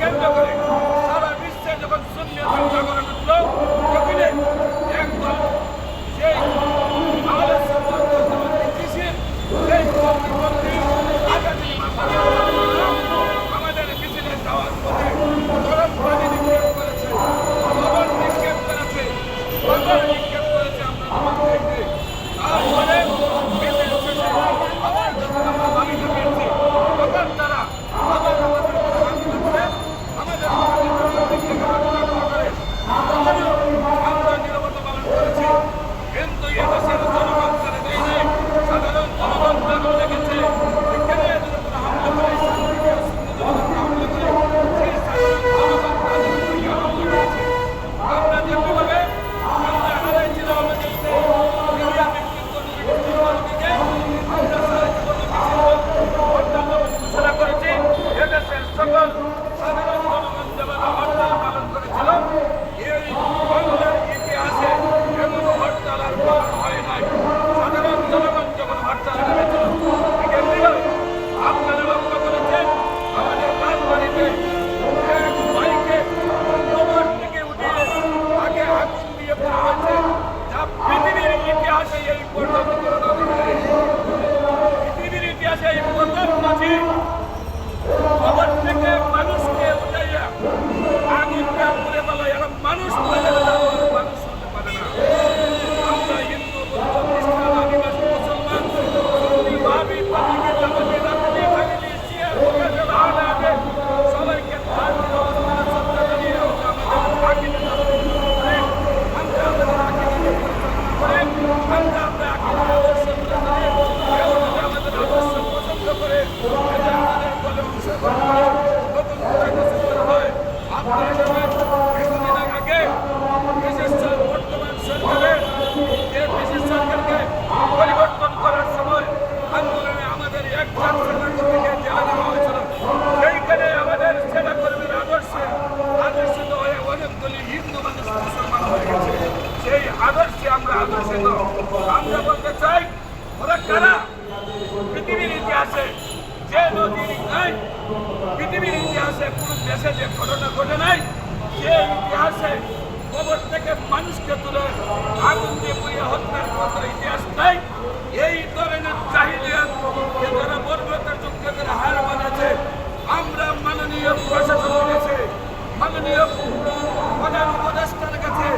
কেন্দ্র করে সারা বিশ্বে যখন শূন্য ধ্বংস করে উঠল আপনার পৃথিবীর ইতিহাসে কোন দেশে যে ঘটনা ঘটে নাই, সে ইতিহাসে কবর থেকে মানুষকে তুলে আগুন দিয়ে পুড়িয়ে হত্যার মতো ইতিহাস নাই। এই ধরনের চাহিদা যারা বর্বরতার যুগকে হার বানাচ্ছে আমরা মাননীয় প্রশাসন কাছে, মাননীয় প্রধান উপদেষ্টার কাছে